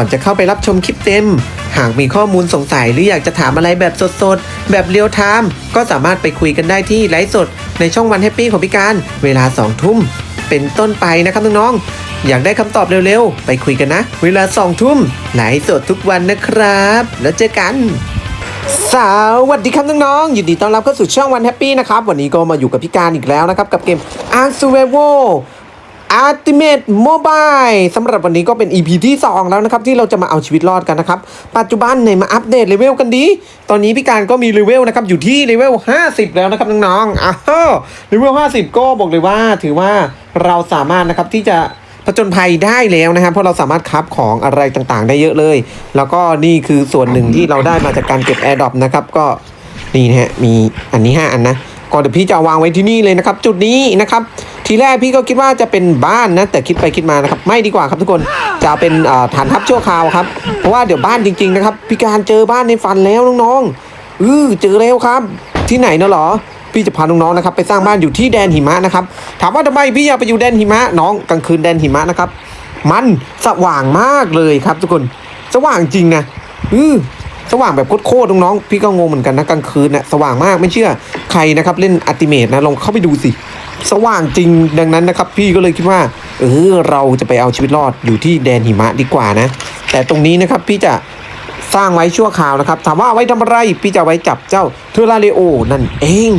ก่อนจะเข้าไปรับชมคลิปเต็ม หากมีข้อมูลสงสัยหรืออยากจะถามอะไรแบบสดๆ แบบเรียลไทม์ก็สามารถไปคุยกันได้ที่ไลฟ์สด ในช่องวันแฮปปี้ของพี่การ เวลา 2 ทุ่ม เป็นต้นไปนะครับน้องๆอยากได้คำตอบเร็วๆ ไปคุยกันนะ เวลา 2 ทุ่มไลฟ์สดทุกวันนะครับ แล้วเจอกันสวัสดีครับน้องๆยินดีต้อนรับเข้าสู่ช่องวันแฮปปี้นะครับ วันนี้ก็มาอยู่กับพี่การอีกแล้วนะครับ กับเกม Ark Survival Ultimate Mobile สำหรับวันนี้ก็เป็น EP ที่ 2 แล้วนะครับ ที่เราจะมาเอาชีวิตรอดกันนะครับ ปัจจุบันในมาอัปเดตเลเวลกันดี ตอนนี้พี่การก็มีเลเวลนะครับ อยู่ที่เลเวล 50 แล้วนะครับ น้องๆอ้าวเลเวล 50 ก็บอกเลยว่าถือว่าเราสามารถนะครับที่จะผจญภัยได้แล้วนะครับ เพราะเราสามารถคับของอะไรต่างๆ ได้เยอะเลย แล้วก็นี่คือส่วนหนึ่งที่เราได้มาจากการเก็บแอร์ดรอปนะครับก็นี่นะฮะมีอันนี้ 5 อันนะก็เดี๋ยวพี่จะเอาวางไว้ที่นี่เลยนะครับ จุดนี้นะครับ ทีแรกพี่ก็คิดว่าจะเป็นบ้านนะ แต่คิดไปคิดมานะครับ ไม่ดีกว่าครับทุกคนจะเป็นฐานทัพชั่วคราวครับ เพราะว่าเดี๋ยวบ้านจริง ๆ นะครับ พี่การเจอบ้านในฝันแล้วน้องๆอือเจอแล้วครับ ที่ไหนนะหรอพี่จะพาน้องๆนะครับไปสร้างบ้านอยู่ที่แดนหิมะนะครับถามว่าทำไมพี่อยากไปอยู่แดนหิมะน้องกลางคืนแดนหิมะนะครับ มันสว่างมากเลยครับ ทุกคนสว่างจริงนะอือสว่างแบบโคตรๆน้องๆพี่ก็งงเหมือนกันนะกลางคืนนะสว่างมากไม่เชื่อใครนะครับเล่นอัติเมตนะลองเข้าไปดูสิ สว่างจริงดังนั้นนะครับ พี่ก็เลยคิดว่า เออเราจะไปเอาชีวิตรอดอยู่ที่แดนหิมะดีกว่านะ แต่ตรงนี้นะครับพี่จะสร้างไว้ชั่วคราวนะครับถามว่าไว้ทำอะไรพี่จะไว้จับเจ้าเทอราเรโอนั่นเอง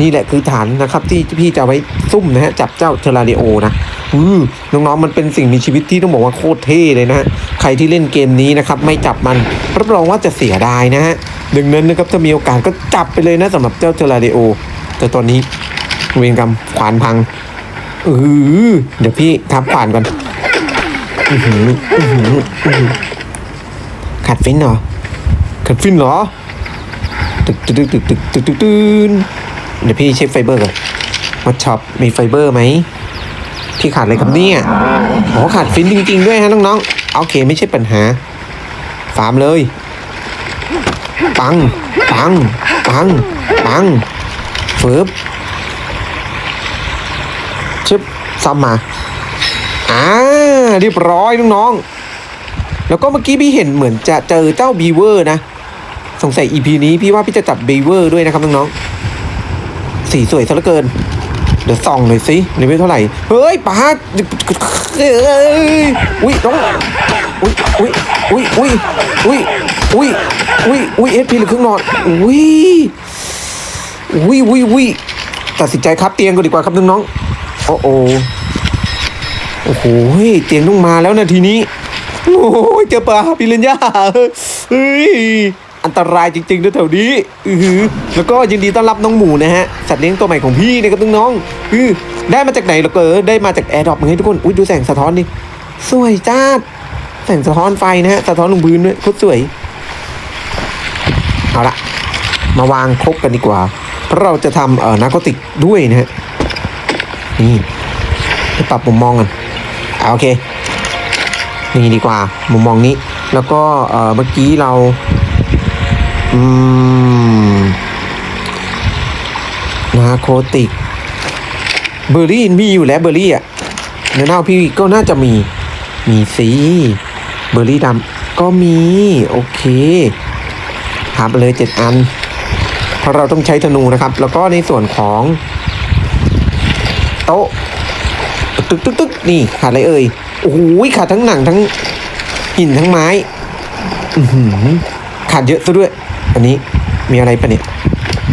นี่แหละคือฐานนะครับที่พี่จะไว้ซุ่มนะฮะจับเจ้าเทอราเรโอนะอือน้องๆมันเป็นสิ่งมีชีวิตที่ต้องบอกว่าโคตรเท่เลยนะฮะใครที่เล่นเกมนี้นะครับไม่จับมันรับรองว่าจะเสียดายนะฮะดังนั้นนะครับถ้ามีโอกาสก็จับไปเลยนะสำหรับเจ้าเทอราเรโอแต่ตอนนี้ เวรกรรมขวานพังเออเดี๋ยวพี่ทับขวานก่อนขัดฟินเหรอขัดฟินเหรอตึกตึกตึกตึกตึกตึกตึกเดี๋ยวพี่เช็คไฟเบอร์ก่อนมาช็อปมีไฟเบอร์ไหมพี่ขาดอะไรครับเนี่ยโอ้ขาดฟินจริง ๆ ด้วยฮะน้องๆโอเคไม่ใช่ปัญหา ฟาร์มเลย ปัง ปัง ปัง ปังเฟิบ ซ้ำมา อ่า เรียบร้อยน้องๆ แล้วก็เมื่อกี้พี่เห็นเหมือนจะเจอเจ้าบีเวอร์นะ สงสัย EP นี้พี่ว่าพี่จะจับบีเวอร์ด้วยนะครับน้องๆ สีสวยซะเหลือเกิน เดี๋ยวส่องหน่อยสิเลเวลเท่าไหร่ เฮ้ยป้าเอ้ยอุ้ยน้อง อุ้ยอุ้ยอุ้ยอุ้ยอุ้ยอุ้ยอุ้ยอุ้ยเอสพีหรือเครื่องนอนอุ้ยอุ้ยอุ้ยอุ้ยตัดสินใจครับเตียงก่อนดีกว่าครับน้องๆ โอ้โอโอ้โหเตียงต้องมาแล้วนะทีนี้ โอ้ยเจอปลาปิรันย่าเฮ้ยอันตรายจริงๆนะแถวนี้อือหือแล้วก็ยินดีต้อนรับน้องหมูนะฮะ สัตว์เลี้ยงตัวใหม่ของพี่นะครับน้องๆอือได้มาจากไหนเหรอเกิได้มาจากแอร์ดรอปให้ทุกคน อุ้ยดูแสงสะท้อนดิ สวยจ้าแสงสะท้อนไฟนะฮะ สะท้อนลงพื้นด้วยโคตรสวย เอาละมาวางครบกันดีกว่า เพราะเราจะทำเอ่อนาโคติกด้วยนะฮะ นี่ไปปรับมุมมองกันอ่าโอเค นี่ดีกว่ามุมมองนี้ แล้วก็เออเมื่อกี้เราอืมนาโคติกเบอร์รี่มีอยู่แล้วเบอร์รี่อะเนื้อเน่าพี่ก็น่าจะมีมีสิเบอร์รี่ดำก็มี โอเคหาไปเลยเจ็ดอัน เพราะเราต้องใช้ธนูนะครับ แล้วก็ในส่วนของ โต๊ะตึกตึกตึกนี่ขาดอะไรเอ่ยโอ้โหขาดทั้งหนังทั้งหินทั้งไม้อือหือขาดเยอะซะด้วย อันนี้มีอะไรปะเนี่ย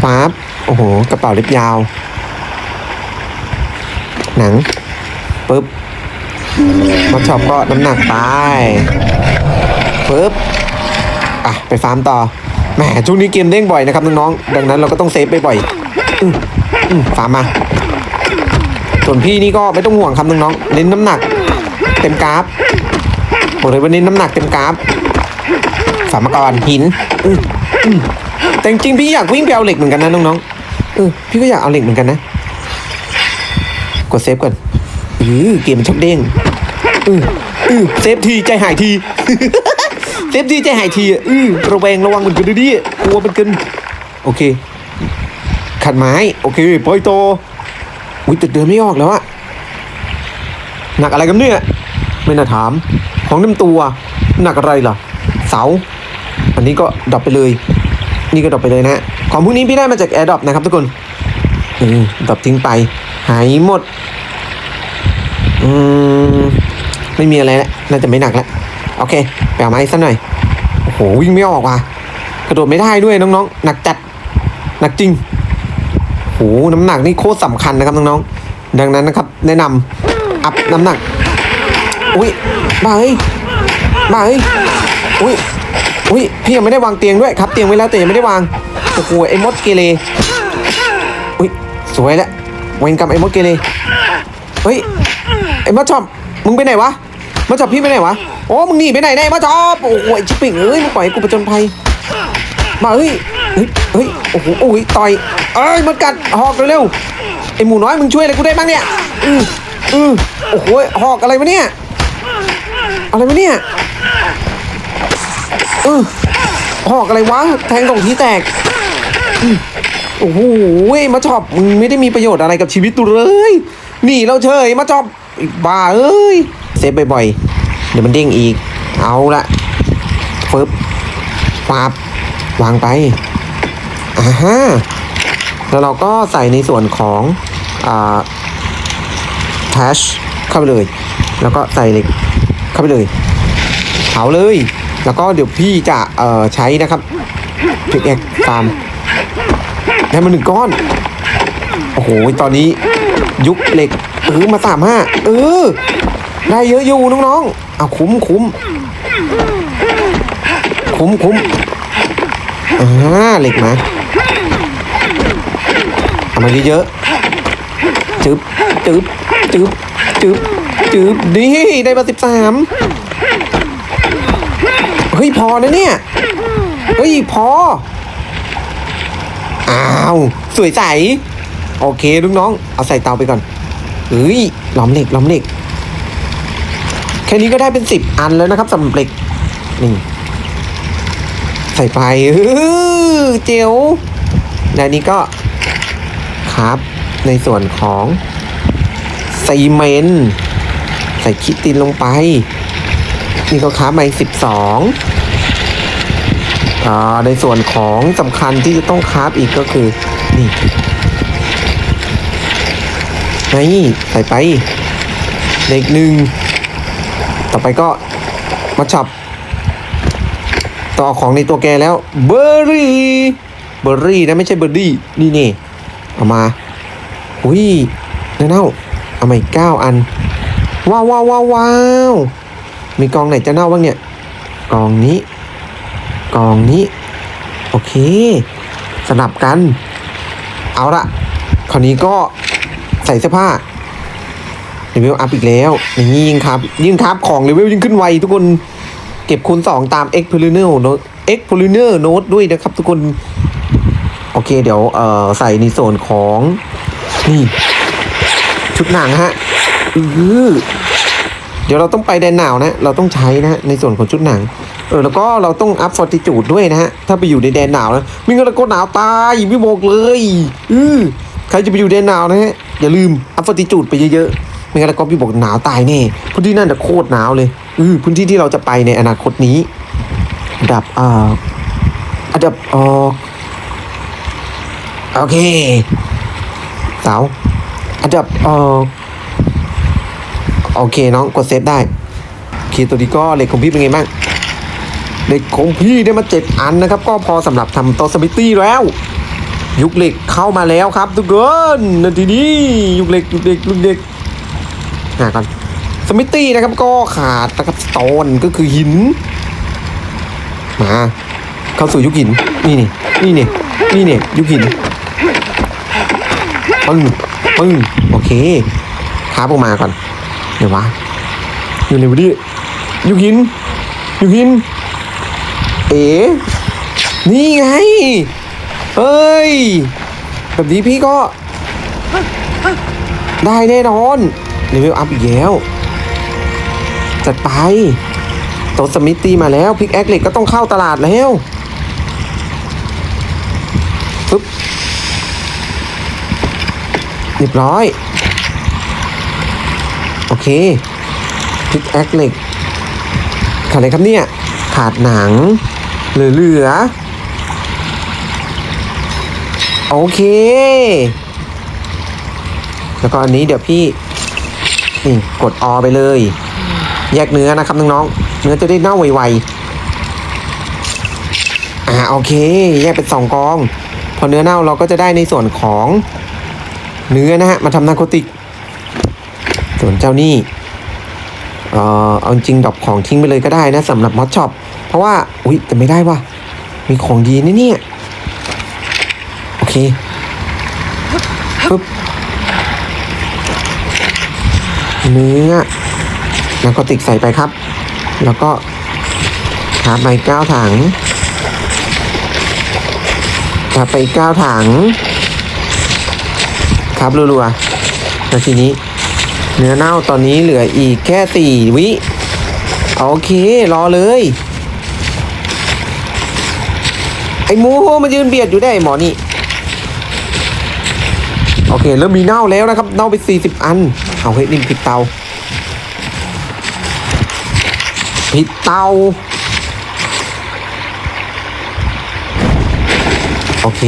ฟ้าบโอ้โห กระเป๋าเล็บยาว หนังปึ๊บมาช็อปก็น้ำหนักไปปึ๊บอะไปฟาร์มต่อแหมช่วงนี้เกมเด้งบ่อยนะครับน้องๆดังนั้นเราก็ต้องเซฟไปบ่อยอฟาร์มมา ส่วนพี่นี่ก็ไม่ต้องห่วงครับน้องๆเน้นน้ำหนัก เต็มกราฟบอกเลยว่าเน้นน้ำหนักเต็มกราฟสามกรหินแต่จริงพี่อยากวิ่งไปเอาเหล็กเหมือนกันนะน้องๆเออพี่ก็อยากเอาเหล็กเหมือนกันนะ กดเซฟก่อนอือเกมมันชอบเด้งอืออือเซฟทีใจหายทีเซฟทีใจหายทีอือระแวงระวังเหมือนกันดิกลัวเหมันกันโอเคขัดไม้ โอเคปล่อยโต อุ้ยแต่เดินไม่ออกแล้วอะหนักอะไรกันเนี่ยไม่น่าถาม ของเต็มตัว หนักอะไรเหรอเสา อันนี้ก็ดรอปไปเลย นี่ก็ดรอปไปเลยนะ ของพวกนี้พี่ได้มาจากแอร์ดรอปนะครับทุกคนอืมดรอปทิ้งไป หายหมด อืม ไม่มีอะไรแล้ว น่าจะไม่หนักแล้ว โอเคไปเอาไม้สักหน่อย โอ้โห วิ่งไม่ออกว่ะ กระโดดไม่ได้ด้วยน้องๆ หนักจัด หนักจริง น้ำหนักนี่โคตรสำคัญนะครับน้องๆ ดังนั้นนะครับ แนะนำอัพน้ำหนัก อุ้ยบ้าเฮ้ยบ้าเฮ้ยอุ้ยอุ้ยพี่ยังไม่ได้วางเตียงด้วยครับ เตียงไว้แล้วแต่ยังไม่ได้วางโอ้โหไอ้มดเกเรอุ้ยสวยแล้วเวนกับไอ้มดเกเรเฮ้ยไอ้มดชอบมึงไปไหนวะมดชอบพี่ไปไหนวะโอ้มึงหนีไปไหนเนี่ยมดชอบโอ้โหไอ้ชิปปิ้งเอ้ยมึงปล่อยกูไปจนภัยมาเฮ้ย เฮ้ยเฮ้ยโอ้โหโอ้ยต่อยเอ้ยมันกัดหอกเร็วๆไอหมูน้อยมึงช่วยอะไรกูได้บ้างเนี่ยอืออือโอ้โหหอกอะไรวะเนี่ยอะไรวะเนี่ยเออหอกอะไรวะแทงสองทีแตกอืมโอ้โหมาชอบมึงไม่ได้มีประโยชน์อะไรกับชีวิตตูเลยหนีเราเฉยมาชอบบ้าเอ้ยเซฟบ่อยๆเดี๋ยวมันเด้งอีก เอาละฟึบปับวางไป อ่าฮะแล้วเราก็ใส่ในส่วนของอ่าแทชเข้าไปเลย แล้วก็ใส่เหล็กเข้าไปเลยเผาเลย แล้วก็เดี๋ยวพี่จะเอ่อใช้นะครับพิกแอคฟาร์มได้มาหนึ่งก้อน โอ้โห ตอนนี้ยุคเหล็กเออมาสามห้าเออ ได้เยอะอยู่น้องๆเอาคุ้มคุ้มคุ้มคุ้มอ่าเหล็กมา มาเยอะๆจึ๊บจึ๊บจึ๊บจึ๊บจึ๊บดีได้มาสิบสามเฮ้ยพอนะเนี่ย เฮ้ยพอ อ้าว สวยใส โอเคลูกน้อง เอาใส่เตาไปก่อน เฮ้ยหล้อมเหล็กหล้อมเหล็ก แค่นี้ก็ได้เป็นสิบอันแล้วนะครับสำหรับเหล็ก นี่ ใส่ไปเจียวและนี้ก็ ครับ ในส่วนของซีเมนต์ใส่คิดตินลงไป นี่ก็ค้ามาอีกสิบสองอ่าในส่วนของสำคัญที่จะต้องคราฟอีกก็คือนี่นี่ใส่ไปเด็กหนึ่งต่อไปก็มาช็อปต่อของในตัวแกแล้วเบอร์รี่เบอร์รี่นะไม่ใช่เบอร์รี่นี่นี่ เอามา อุ้ยเน่าๆเอามาอีกเก้าอัน ว้าวว้าวว้าววาวมีกองไหนจะเน่าบ้างเนี่ย กองนี้ กองนี้ โอเคสลับกัน เอาละคราวนี้ก็ใส่เสื้อผ้าเลเวลอัพอีกแล้วนี่ยิ่งครับ ยิ่งครับของเลเวลยิ่งขึ้นไวทุกคนเก็บคูณ 2 ตาม x p o l y n e r note x p o l y n e r note ด้วยนะครับทุกคน โอเคเดี๋ยวเอ่อใส่ในส่วนของนี่ชุดหนังฮะเดี๋ยวเราต้องไปแดนหนาวนะ เราต้องใช้นะในส่วนของชุดหนัง เออแล้วก็เราต้องอัพฟอร์ติจูดด้วยนะฮะ ถ้าไปอยู่ในแดนหนาวนะม่งั้นเราก็หนาวตายไม่บอกเลยอือใครจะไปอยู่แดนหนาวนะฮะ อย่าลืมอัพฟอร์ติจูดไปเยอะๆม่งั้นเราก็พี่บอกหนาวตายแน่พื้นที่นั่นจะโคตรหนาวเลยอือพื้นที่ที่เราจะไปในอนาคตนี้ ดับอ่าดับออก โอเคเสาอันดับออโอเคน้องกดเซฟได้โอเคตัวนี้ก็เหล็กของพี่เป็นไงบ้างเหล็กของพี่ได้มาเจ็ดอันนะครับ ก็พอสำหรับทำโตสมิตี้แล้ว ยุคเหล็กเข้ามาแล้วครับ ทุกคนนาทีนี้ยุคเหล็กยุคเหล็กยุคเหล็กหาก่อนสมิตี้นะครับก็ขาดนะครับสโตนก็คือหินมาเข้าสู่ยุคหินนี่นี่นี่นี่นี่นี่ยุคหิน ปึ้งปึ้งโอเคคาบออกมาก่อน เดี๋ยววะอยู่ในวันนี้ยุคหินยุคหิน เอ๋นี่ไงเอ้ย แบบนี้พี่ก็ ได้แน่นอนเลเวลอัพอีกแล้ว จัดไปโตสมิธตีมาแล้ว พิกแอคเล็กก็ต้องเข้าตลาดแล้วปึ๊บ รียบร้อย โอเคพิกแอคเหล็กขาดอะไรครับเนี่ย ขาดหนัง เหลือเหลือ โอเค แล้วก็อันนี้เดี๋ยวพี่ นี่กดอไปเลย แยกเนื้อนะครับน้องๆเนื้อจะได้เน่าไวๆ อ่าโอเค แยกเป็นสองกอง พอเนื้อเน่าเราก็จะได้ในส่วนของ เนื้อนะฮะมาทำนาโคติก ส่วนเจ้านี่เออเอาจริงดรอปของทิ้งไปเลยก็ได้นะสำหรับมอสช็อปเพราะว่า อุ๊ย แต่ไม่ได้ว่ะมีของดีนะเนี่ย โอเคปึ๊บเนื้อแล้วก็ติกใส่ไปครับ แล้วก็ทาไปเก้าถังทาไปเก้าถัง ครับรัวๆแล้วทีนี้ เนื้อเน่าตอนนี้เหลืออีกแค่สี่วิโอเค รอเลย ไอ้หมูโฮมายืนเบียดอยู่ได้หมอนี่โอเคเริ่มมีเน่าแล้วนะครับ เน่าไป 40 อัน เอาเฮ้ยนี่ผิดเตาผิดเตาโอเค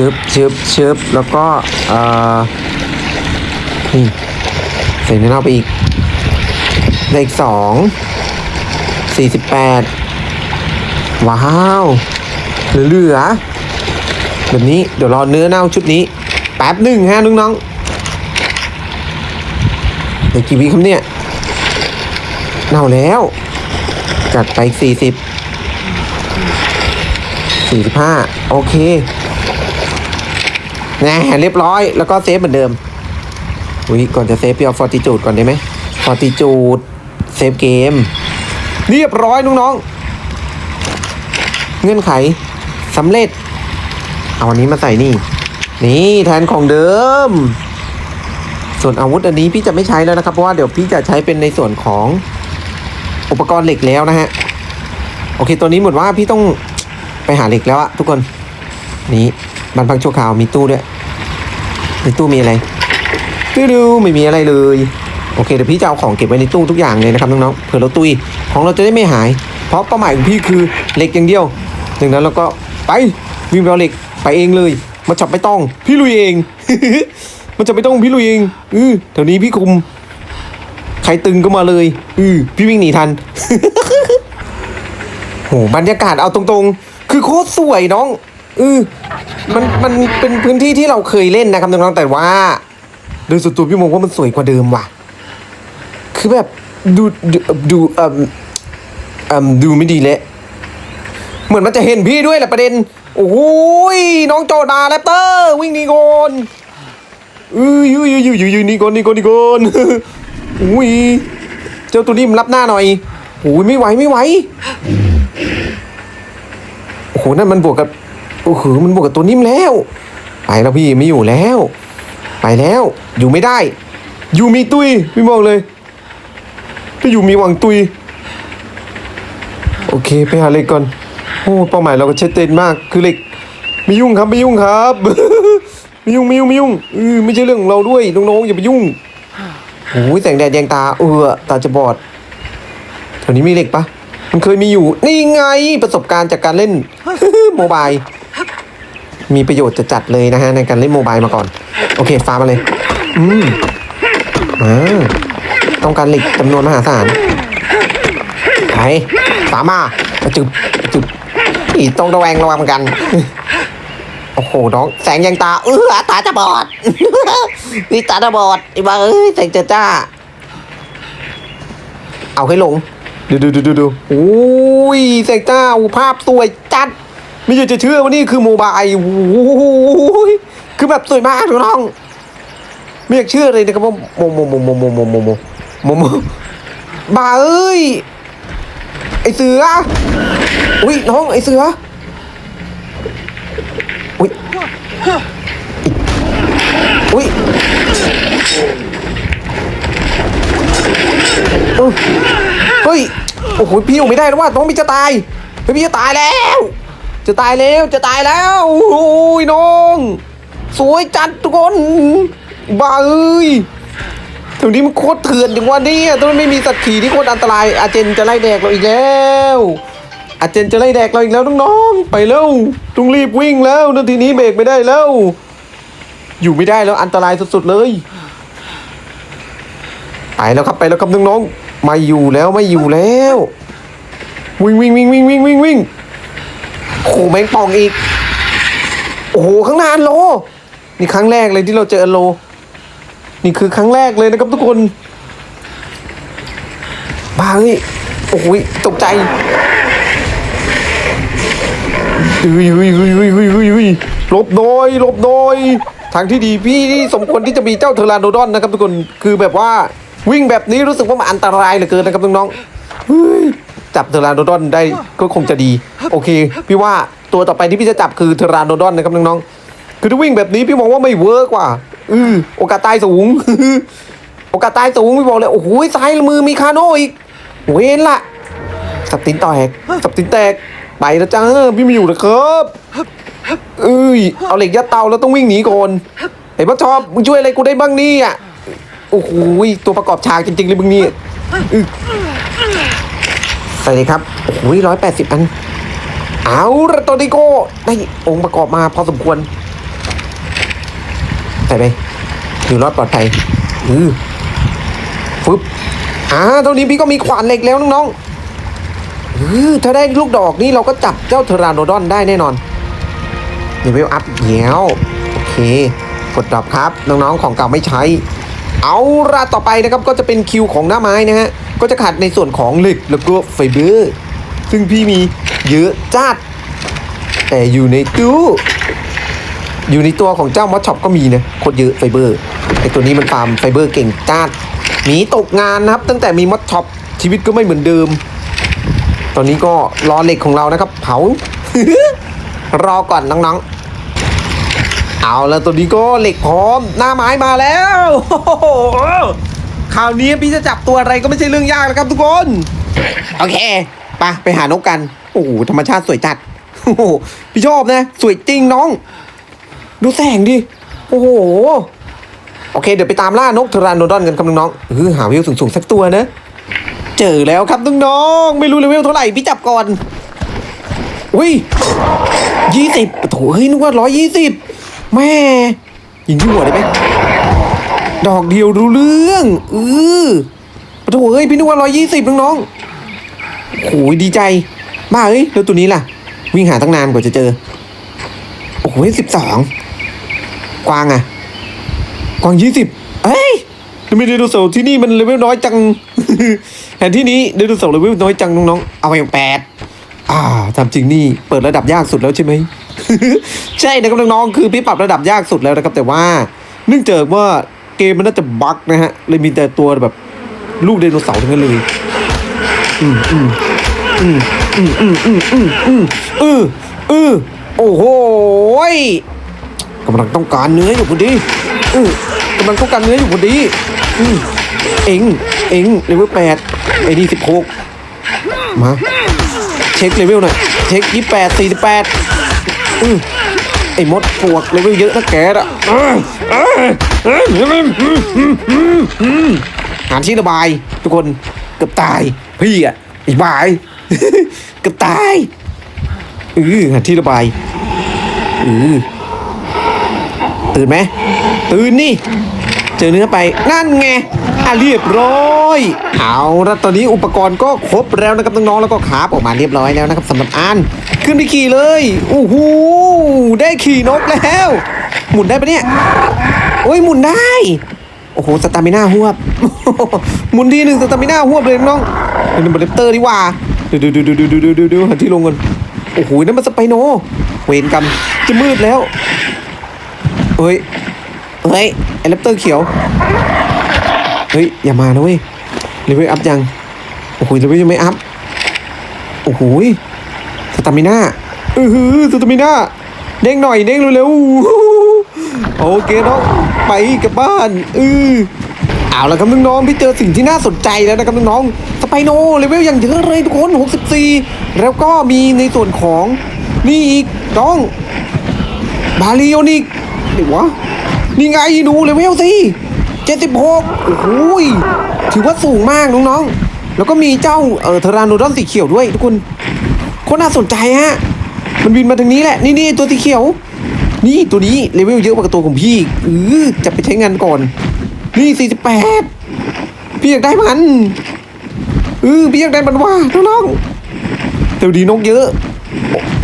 ชึบชึบชึบแล้วก็เอ่อนี่ใส่เนื้อเน่าไปอีกเลขสองสี่สิบแปดว้าวเหลือๆแบบนี้เดี๋ยวรอเนื้อเน่าชุดนี้ แป๊บหนึ่งฮะน้องๆเดี๋ยวกี่วิครับเนี่ยเน่าแล้ว จัดไปสี่สิบสี่สิบห้าโอเค แน่เรียบร้อยแล้วก็เซฟเหมือนเดิมอุ้ยก่อนจะเซฟพี่เอาฟอร์ติจูดก่อนได้ไหมฟอร์ติจูดเซฟเกม เรียบร้อยน้องๆเงื่อนไขสำเร็จ เอาอันนี้มาใส่นี่ นี่แทนของเดิม ส่วนอาวุธอันนี้พี่จะไม่ใช้แล้วนะครับ เพราะว่าเดี๋ยวพี่จะใช้เป็นในส่วนของอุปกรณ์เหล็กแล้วนะฮะ โอเคตัวนี้หมดว่าพี่ต้องไปหาเหล็กแล้วอะทุกคน นี่ บันพังชั่วคราวมีตู้ด้วย ในตู้มีอะไรตู้ดูไม่มีอะไรเลย โอเคเดี๋ยวพี่จะเอาของเก็บไว้ในตู้ทุกอย่างเลยนะครับน้องๆเผื่อเราตุยของเราจะได้ไม่หาย เพราะเป้าหมายของพี่คือเหล็กอย่างเดียวดังนั้นเราก็ไปวิ่งไปเอาเหล็กไปเองเลยมาจับไม่ต้องพี่ลุยเองมันจะไม่ต้องพี่ลุยเองอือแถวนี้พี่คุม ใครตึงก็มาเลย อือพี่วิ่งหนีทันโหบรรยากาศเอาตรงๆ คือโคตรสวยน้อง เออมันมันเป็นพื้นที่ที่เราเคยเล่นนะครับน้องๆแต่ว่า โดยส่วนตัวพี่มองว่ามันสวยกว่าเดิมว่ะ คือแบบดูดูดูเอ่มเอ่มดูไม่ดีเลยเหมือนมันจะเห็นพี่ด้วยแหละประเด็น โอ้โหยน้องโจดาแรปเตอร์ วิ่งนีก่อนเอ้ยยืยยืยยืยยืยหนี่ก่อนนี่ก่อนนี่ก่อนอุ้ยเจ้าตัวนี้มันรับหน้าหน่อยโอ้ยไม่ไหวไม่ไหวโอ้โหนั่นมันบวกกับ โอ้โหมันบวกกับตัวนิ่มแล้ว ไปแล้วพี่ไม่อยู่แล้ว ไปแล้ว อยู่ไม่ได้ อยู่มีตุยพี่บอกเลยถ้าอยู่มีหวังตุย โอเคไปหาเหล็กก่อน โอ้เป้าหมายเราก็เชัดเจนมากคือเหล็กไม่ยุ่งครับไม่ยุ่งครับไม่ยุ่งไม่ยุ่งไม่ยุ่งเออไม่ใช่เรื่องของเราด้วยน้องๆอย่าไปยุ่งโอ้ยแสงแดดแยงตาเออตาจะบอดแถวนี้มีเหล็กปะมันเคยมีอยู่นี่ไงประสบการณ์จากการเล่นโมบาย มีประโยชน์จะจัดเลยนะฮะในการเล่นโมบายมาก่อน โอเคฟาร์มมาเลย อืมอ่าต้องการเหล็กจำนวนมหาศาลไปฟาร์มาจุบจุบอีต้องระแวงระวังเหมือนกัน โอ้โห น้อง แสงยังตา เออตาจะบอด นี่ตาจะบอดไอ้บ้าเอ้ยแสงจะจ้า เอาให้ลง ดูดูดูดูดูโอ้ยแสงจ้าภาพสวยจัด ไม่อยากจะเชื่อว่านี่คือโมบายโอ้ยคือแบบสวยมากน้อง ไม่อยากเชื่อเลยนะครับว่าโมโมโมโมโมโมโมโมโมโมบ้าเอ้ย ไอเสือ อุ้ยน้องไอเสือ อุ้ย อุ้ยเฮ้ย โอ้โหพี่อยู่ไม่ได้แล้วว่าน้องพี่จะตายเฮ้ยพี่จะตายแล้ว จะตายแล้วจะตายแล้วโอ้ยน้อง สวยจัดทุกคนบ้าเอ้ยตรงนี้มันโคตรเถื่อนจังวะเนี่ยตรงไม่มีสัตว์ขี่ที่โคตรอันตราย อาเจนจะไล่แดกเราอีกแล้ว อาเจนจะไล่แดกเราอีกแล้วน้องๆไปแล้วต้องรีบวิ่งแล้วนาทีนี้เบรกไม่ได้แล้ว อยู่ไม่ได้แล้วอันตรายสุดๆเลยไปแล้วครับไปแล้วครับน้องๆไม่อยู่แล้วไม่อยู่แล้ว วิ่งวิ่งวิ่งวิ่งวิ่งวิ่งวิ่ง โอ้โหแมงป่องอีก โอ้โหข้างหน้าอันโล นี่ครั้งแรกเลยที่เราเจออันโล นี่คือครั้งแรกเลยนะครับทุกคนบ้าเฮ้ยโอ้โหตกใจเฮ้ยเฮ้ยเฮ้ยเฮ้ยเฮ้ยเฮ้ยเฮ้ยหลบน้อยหลบน้อยทางที่ดีพี่นี่สมควรที่จะมีเจ้าเทอร์ราโดดอนนะครับทุกคนคือแบบว่าวิ่งแบบนี้รู้สึกว่ามันอันตรายเหลือเกินนะครับน้องๆเฮ้ย จับเทอร์ราโดดอนได้ก็คงจะดี โอเค พี่ว่าตัวต่อไปที่พี่จะจับคือเทอร์ราโดดอนนะครับน้องๆคือถ้าวิ่งแบบนี้พี่มองว่าไม่เวิร์กว่ะอือโอกาสตายสูง โอกาสตายสูงพี่บอกเลยโอ้โหซ้ายมือมีคาโน่อีกเว้นละสับตินแตกสับตินแตกไปแล้วจ้าพี่ไม่อยู่นะครับเอ้ยเอาเหล็กยัดเตาแล้วต้องวิ่งหนีก่อนไอ้พ่อชอบมึงช่วยอะไรกูได้บ้างนี่ยโอ้โหตัวประกอบฉากจริงๆเลยมึงนี่ อื้อใส่เลยครับโอ้โหร้อยแปดสิบอัน เอาละตัวนี้ก็ได้องค์ประกอบมาพอสมควร ใส่ไปอยู่รอดปลอดภัยอือฟึบอ่าเท่านี้พี่ก็มีขวานเหล็กแล้วน้องๆอือถ้าได้ลูกดอกนี่เราก็จับเจ้าเทอราโนดอนได้แน่นอนเลเวลอัพเหี่ยวโอเคกดดรอปครับ น้องๆของเก่าไม่ใช้ เอาละต่อไปนะครับก็จะเป็นคิวของหน้าไม้นะฮะ ก็จะขาดในส่วนของเหล็กแล้วก็ไฟเบอร์ ซึ่งพี่มีเยอะจัด แต่อยู่ในตู้ อยู่ในตัวของเจ้ามอสช็อปก็มีนะโคตรเยอะไฟเบอร์ไอตัวนี้มันฟาร์มไฟเบอร์เก่งจ้าดหนีตกงานนะครับ ตั้งแต่มีมอสช็อปชีวิตก็ไม่เหมือนเดิม ตอนนี้ก็รอเหล็กของเรานะครับ เผารอก่อนน้องๆ เอาแล้วตัวนี้ก็เหล็กพร้อม หน้าไม้มาแล้วโอ้โห ราวนี้พี่จะจับตัวอะไรก็ไม่ใช่เรื่องยากนะครับทุกคน โอเคไปไปหานกกัน โอ้โหธรรมชาติสวยจัด โอ้โหพี่ชอบนะ สวยจริงน้อง ดูแสงดิ โอ้โห โอเค เดี๋ยวไปตามล่านกเทอรานโดดอนกันครับน้องๆเออหาวิวสูงๆสักตัวนะ เจอแล้วครับน้องๆไม่รู้เลเวลเท่าไหร่พี่จับก่อน อุ้ยยี่สิบโถเฮ้ยนึกว่าร้อยยี่สิบแม่ยิงที่หัวได้ไหม ดอกเดียวรู้เรื่องเออโถเฮ้ยพี่นึกว่าร้อยยี่สิบน้องๆโอ้ยดีใจ บ้าเอ้ยแล้วตัวนี้ล่ะ วิ่งหาตั้งนานกว่าจะเจอ โอ้โหสิบสองกวางอะกวางยี่สิบเอ้ยทำไมไดโนเสาร์ที่นี่มันเลเวลน้อยจัง แผนที่นี้ไดโนเสาร์เลเวลน้อยจังน้องๆ เอาไปแปดอ่าทำจริงนี่เปิดระดับยากสุดแล้วใช่ไหม ใช่นะครับน้องๆ คือพี่ปรับระดับยากสุดแล้วนะครับแต่ว่า เนื่องจากว่า เกมมันน่าจะบั๊กนะฮะ เลยมีแต่ตัวแบบลูกไดโนเสาร์ทั้งนั้นเลย อืมอืมอืมอืมอืมอืมอืมอืมออเออโอ้โหกำลังต้องการเนื้ออยู่พอดีเออกำลังต้องการเนื้ออยู่พอดี อืมเอ็งเอ็งเลเวลแปดไอ้นี่สิบหกมาเช็คเลเวลหน่อยเช็คยี่แปดสี่สิบแปดอือไอ้มดปวกเลเวลเยอะนะแกอะหาที่ระบาย ทุกคนเกือบตาย พี่อะไอ้บายเกือบตายอือหาที่ระบายอือตื่นไหมตื่นนี่เจอเนื้อไปนั่นไงอะเรียบร้อยเอาละตอนนี้อุปกรณ์ก็ครบแล้วนะครับน้องๆแล้วก็คราออกมาเรียบร้อยแล้วนะครับสำหรับอันขึ้นไปขี่เลยโอ้โหได้ขี่นกแล้ว หมุนได้ปะเนี่ย โอ้ยหมุนได้ โอ้โหสตามิน่าหวบหมุนทีหนึ่งสตามิน่าหวบเลยน้องเป็นบัลเลปเตอร์ดีกว่าดูดูดูดูดูดูดูดูหาที่ลงกันโอ้โหนั่นมันสไปโนเวรกรรมจะมืดแล้วเฮ้ยเฮ้ยไอแรปเตอร์เขียวเฮ้ยอย่ามานะเว้ยเลเวลอัพยังโอ้โหเลเวลยังไม่อัพโอ้โหสตามิน่าเออสตามิน่าเด้งหน่อยเด้งเร็วๆโอเคเน้อง ไปกลับบ้านเออเอาละครับน้องๆพี่เจอสิ่งที่น่าสนใจแล้วนะครับน้องๆสไปโนเลเวลอย่างเยอะเลยทุกคน 64 แล้วก็มีในส่วนของนี่อีกน้อง บาลิโอนิกเดี๋ยววะนี่ไงดูเลเวลสิเจ็ดสิบหกโอ้โหถือว่าสูงมากน้องๆ แล้วก็มีเจ้าเอ่อเทอราโนดอนสีเขียวด้วยทุกคนโคตรน่าสนใจฮะ มันบินมาทางนี้แหละ นี่นี่ตัวสีเขียว นี่ตัวนี้เลเวลเยอะกว่าตัวของพี่เออจะไปใช้งานก่อน นี่สี่สิบแปดพี่อยากได้มันเออพี่อยากได้มันว่าน้องๆแต่ดีนกเยอะ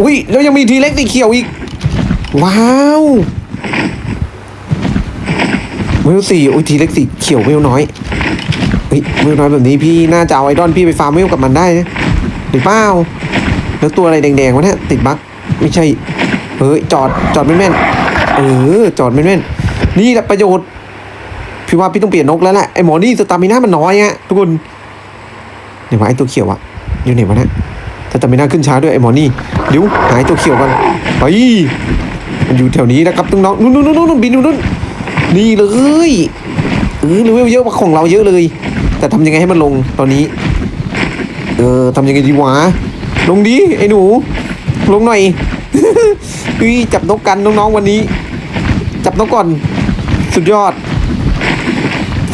อุ้ยแล้วยังมีทีเล็กสีเขียวอีก ว้าวเวลสี่อุ้ยทีเล็กสีเขียวเวลน้อยเฮ้ยเวลน้อยแบบนี้พี่น่าจะเอาไอดอนพี่ไปฟาร์มเวลกับมันได้นะหรือเปล่าแล้วตัวอะไรแดงๆวะเนี่ยติดบั๊กไม่ใช่ เฮ้ยจอดจอดไม่แม่นเออจอดไม่แม่นนี่แหละประโยชน์พี่ว่าพี่ต้องเปลี่ยนนกแล้วแหละไอหมอนี่สตามิน่ามันน้อยฮะทุกคนไหนวะไอตัวเขียวอะอยู่ไหนวะเนี่ยสตามิน่าขึ้นช้าด้วยไอหมอนี่เดี๋ยวหายตัวเขียวกันไปมันอยู่แถวนี้นะครับน้องๆนู่นนู่นนู่นนู่นบินนู่นนู่นนี่เลยเออเลเวลเยอะกว่าของเราเยอะเลย แต่ทำยังไงให้มันลงตอนนี้ เออทำยังไงดีวะลงดีไอ้หนู ลงหน่อย เฮ้ยจับนกกันน้องๆวันนี้ จับนกก่อน สุดยอด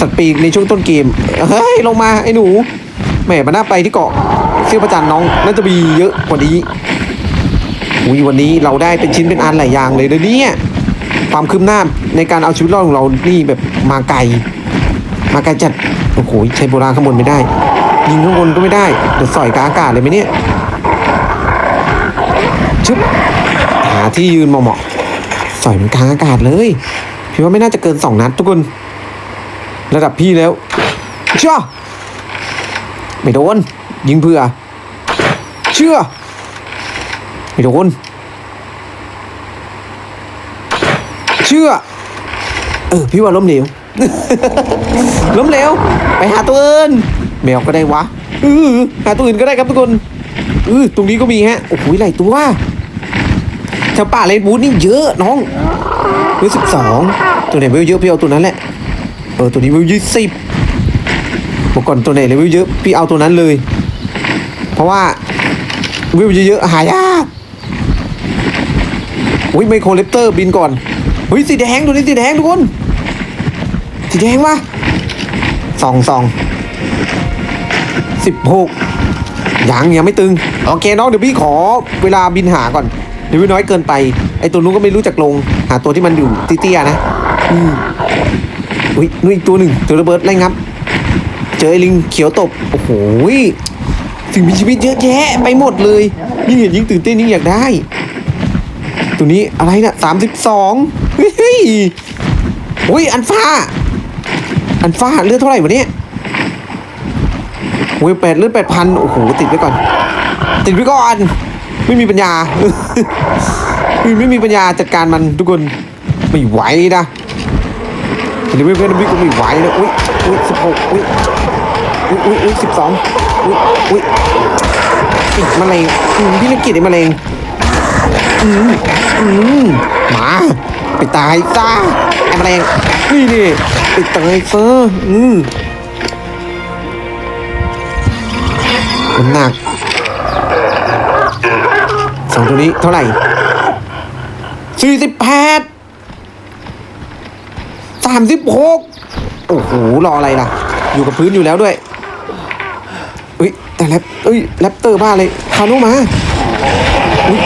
สัตว์ปีกในช่วงต้นเกม เฮ้ย ลงมาไอ้หนูแหมมันน่าไปที่เกาะเซี่ยวประจันน้องน่าจะมีเยอะกว่านี้อุ้ยวันนี้เราได้เป็นชิ้นเป็นอันหลายอย่างเลยนะเนี่ยความคืบหน้าในการเอาชีวิตรอดของเรานี่แบบมาไกล มาไกลจัด โอ้โหใช้โบราณข้างบนไม่ได้ ยิงข้างบนก็ไม่ได้เดี๋ยวสอยกาอากาศเลยไหมเนี่ย ชึบ หา ที่ยืนเหมาะๆสอยมันกลางอากาศเลย พี่ว่าไม่น่าจะเกินสองนัดทุกคน ระดับพี่แล้วเชื่อไม่โดน ยิงเพื่อ เชื่อไม่โดนเชื่อ เออ พี่ว่าล้มเหลวล้มเหลวไปหาตัวอื่นแมวก็ได้วะเออหาตัวอื่นก็ได้ครับทุกคนเออตรงนี้ก็มีฮะ โอ้โหหลายตัว ชาวป่าเลนบูธนี่เยอะน้องเวลสิบสองตัวไหนเวลเยอะพี่เอาตัวนั้นแหละเออตัวนี้เวลยี่สิบเมื่อก่อนตัวไหนเลเวลเยอะพี่เอาตัวนั้นเลย เพราะว่าเวลเยอะๆหายากอุ้ยไมโครเลปเตอร์บินก่อนเฮ้ยสีแดงตัวนี้สีแดงทุกคนสีแดงวะสองสองสิบหกยังยังไม่ตึง โอเคน้องเดี๋ยวพี่ขอเวลาบินหาก่อน เดี๋ยวพี่น้อยเกินไป ไอตัวนู้นก็ไม่รู้จักลง หาตัวที่มันอยู่เตี้ยๆนะ อืมอุ้ยนู่นอีกตัวหนึ่งตัวระเบิดไล่งับ เจอไอ้ลิงเขียวตบ โอ้โหสิ่งมีชีวิตเยอะแยะไปหมดเลย ยิ่งเห็นยิ่งตื่นเต้นยิ่งอยากได้ ตัวนี้อะไรนะสามสิบสองเฮ้ยอุ้ยอันฟ้า อันฟ้าเลือดเท่าไหร่วะเนี่ยโอ้ยแปดเลือดแปดพันโอ้โหติดไว้ก่อน ติดไว้ก่อน ไม่มีปัญญาไม่ไม่มีปัญญาจัดการมันทุกคนไม่ไหวนะเดี๋ยวเพื่อนๆพี่ก็ไม่ไหวนะอุ้ยอุ้ยสิบหกอุ้ยอุ้ยอุ้ยอุ้ยสิบสองอุ้ยอุ้ยอีกแมลงอืมพี่นักกีฬไอ้แมลงอืมอืมมาไปตายจ้าไอ้แมลงนี่นี่ไปตายซะอืมมันหนัก องตัวนี้เท่าไหร่สี่สิบแปดสามสิบหกโอ้โห รออะไรล่ะ อยู่กับพื้นอยู่แล้วด้วยเอ้ย แต่แรปเอ้ยแรปเตอร์บ้าเลยคานุมาอุ้ย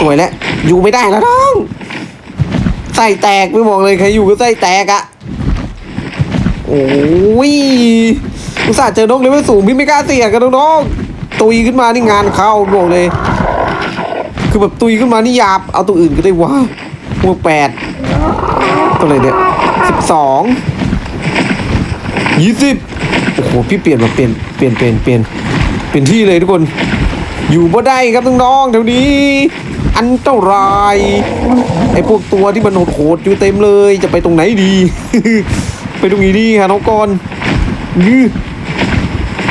สวยแล้ว อยู่ไม่ได้แล้วน้องไส้แตกไม่บอกเลยใครอยู่ก็ไส้แตกอะโอ้ยอุตส่าห์เจอนกเลยไม่สูงพี่ไม่กล้าเสี่ยงกันน้องๆตุยขึ้นมานี่งานเข้าบอกเลย คือแบบตุยขึ้นมานี่หยาบ เอาตัวอื่นก็ได้วะหัวแปดตัวอะไรเนี่ยสิบสองยี่สิบโอ้โหพี่เปลี่ยนมาเปลี่ยนเปลี่ยนเปลี่ยนเปลี่ยนเปลี่ยนที่เลยทุกคน อยู่บ่ได้ครับน้องๆแถวนี้ อันเท่าไรายไอ้พวกตัวที่มันโหดๆอยู่เต็มเลยจะไปตรงไหนดี ไปตรงนี้ดีค่ะน้องกรณ์ยื้อ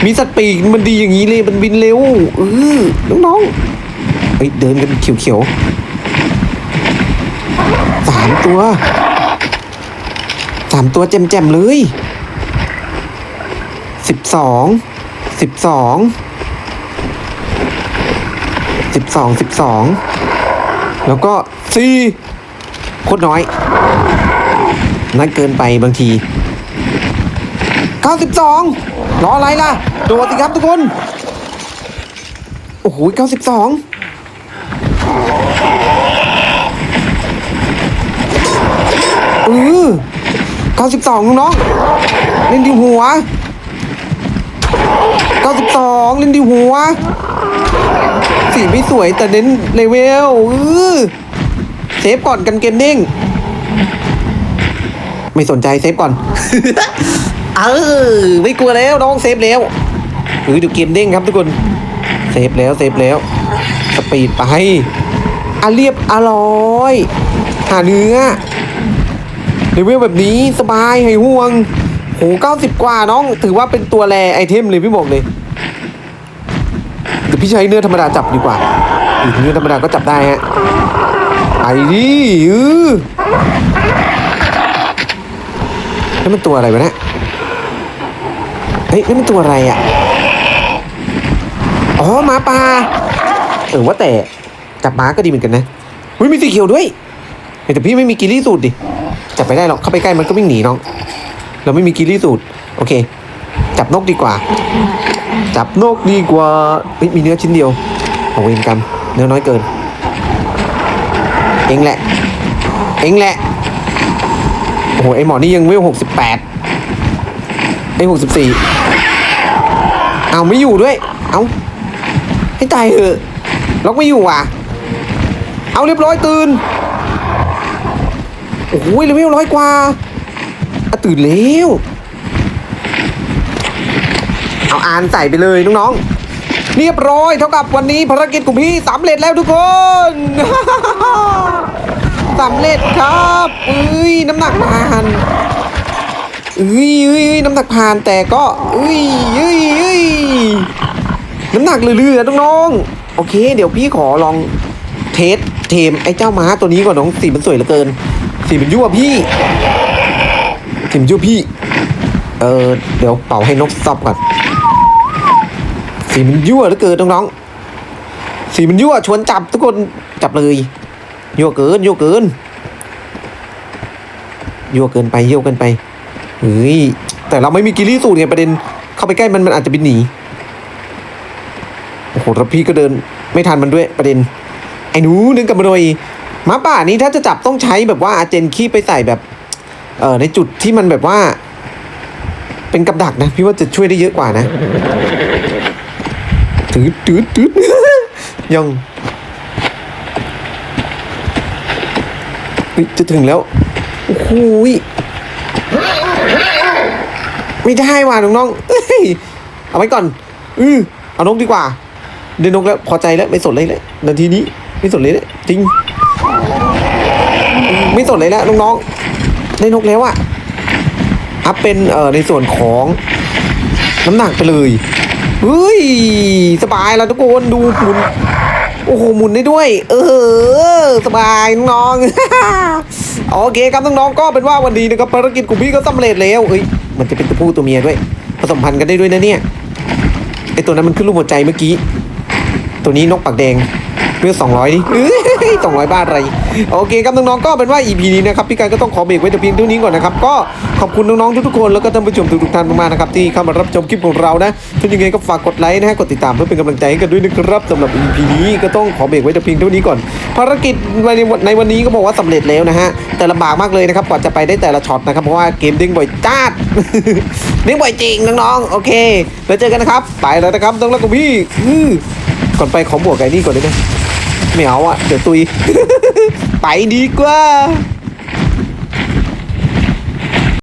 มีสัตว์ปีกมันดีอย่างนี้เลย มันบินเร็วเออน้องๆ เฮ้ยเดินกันเขียวๆสามตัวสามตัวแจ่มๆเลยสิบสองสิบสองสิบสองสิบสองแล้วก็สี่โคตรน้อยน้อยเกินไปบางที92รออะไรล่ะโดดสิครับทุกคน โอ้โห92 เออ92น้องๆเล่นที่หัว92เล่นที่หัว สีไม่สวยแต่เน้นเลเวลเออเซฟก่อนกันเกมเด้งไม่สนใจเซฟก่อน เออไม่กลัวแล้วน้องเซฟแล้วหรือดูเกมเด้งครับทุกคน เซฟแล้วเซฟแล้ว สปีดไปอาเรียบอร่อย หาเนื้อ เลเวลแบบนี้สบายให้ห่วงโหเก้าสิบกว่าน้อง ถือว่าเป็นตัวแรไอเทมเลยพี่บอกเลยเดี๋ยวพี่ใช้เนื้อธรรมดาจับดีกว่าเนื้อธรรมดาก็จับได้ฮะไอ้ดิเออนี่มันตัวอะไรวะเนี่ยเฮ้ยนี่มันตัวอะไรอะอ๋อหมาป่าเออว่าแต่จับหมาก็ดีเหมือนกันนะเฮ้ยมีสีเขียวด้วยเฮ้ยแต่พี่ไม่มีกิลี่สูตรดิ จับไม่ได้หรอกเข้าไปใกล้มันก็วิ่งหนีน้อง เราไม่มีกิลี่สูตรโอเค จับนกดีกว่า จับนกดีกว่ามีเนื้อชิ้นเดียวเอาเวรกรรมเนื้อน้อยเกิน เองแหละ เองแหละโอ้โหไอหมอนี่ยังเวลหกสิบแปดไอหกสิบสี่เอาไม่อยู่ด้วย เอาให้ตายเถอะล็อกไม่อยู่อะ เอาเรียบร้อยตื่น โอ้โหเลเวลร้อยกว่าอะตื่นแล้วเอาอ่านใส่ไปเลยน้องๆเรียบร้อยเท่ากับวันนี้ภารกิจของพี่สำเร็จแล้วทุกคนสำเร็จครับเอ้ยน้ำหนักผ่านเอ้ยเอ้ยเอ้ยน้ำหนักผ่านแต่ก็เอ้ยเอ้ยเอ้ยน้ำหนักเรื่อยๆน้องๆโอเค เดี๋ยวพี่ขอลองเทสเทมไอ้เจ้าม้าตัวนี้ก่อนน้องสีมันสวยเหลือเกิน สีมันยั่วพี่สีมันยั่วพี่ เออเดี๋ยวเป่าให้นกซับก่อนสีมันยั่วเหลือเกินน้องๆสีมันยั่วชวนจับทุกคนจับเลยยั่วเกินยั่วเกินยั่วเกินไปยั่วเกินไปเฮ้ยแต่เราไม่มีกิริสูตรไงประเด็นเข้าไปใกล้มันมันอาจจะบินหนีโอ้โหแล้วพี่ก็เดินไม่ทันมันด้วยประเด็นไอ้หนูนึกกลับมาหน่อย หมาป่านี้ถ้าจะจับต้องใช้แบบว่าอาเจนขี้ไปใส่แบบเออในจุดที่มันแบบว่า เป็นกับดักนะ พี่ว่าจะช่วยได้เยอะกว่านะถือตืดตืดยังจะถึงแล้วโอ้โหยไม่ได้ว่ะน้องๆเอ้ยเอาไว้ก่อน อือเอานกดีกว่าได้นนกแล้วพอใจแล้วไม่สนเลยเลยนาทีนี้ไม่สนเลยเลยจริง สนเลยแล้วน้องๆได้นกแล้วอะอัพเป็นเอ่อในส่วนของน้ำหนักไปเลยเฮ้ยสบายแล้วทุกคนดูหมุนโอ้โหหมุนได้ด้วย เออสบายน้องๆโอเคครับน้องๆก็เป็นว่าวันนี้นะครับภารกิจของพี่ก็สำเร็จแล้วเอ้ยมันจะเป็นตัวผู้ตัวเมียด้วยผสมพันธุ์กันได้ด้วยนะเนี่ยไอตัวนั้นมันขึ้นรูปหัวใจเมื่อกี้ ตัวนี้นกปากแดงเพื่อสองร้อยดิ สองร้อยบาทอะไร โอเคครับน้องๆก็เป็นว่า EP นี้นะครับพี่การก็ต้องขอเบรกไว้แต่เพียงเท่านี้ก่อนนะครับ ก็ขอบคุณน้องๆทุกๆคนแล้วก็ท่านผู้ชมทุกๆท่านมากๆนะครับที่เข้ามารับชมคลิปของเรานะถ้ายังไงก็ฝากกดไลค์นะฮะกดติดตามเพื่อเป็นกำลังใจให้กันด้วยนะครับสำหรับ EP นี้ก็ต้องขอเบรกไว้แต่เพียงเท่านี้ก่อน ภารกิจในวันในวันนี้ก็บอกว่าสำเร็จแล้วนะฮะแต่ลำบากมากเลยนะครับกว่าจะไปได้แต่ละช็อตนะครับเพราะว่าเกมเด้งบ่อยจ้าดเด้งบ่อยจริงน้องๆโอเคแล้วเจอกันนะครับไปแล้วนะครับต้องรักกับพี่ก่อนไปขอบวกไอ้นี่ก่อนได้ไหม ไม่เอาอะเดี๋ยวตุย ไปดีกว่า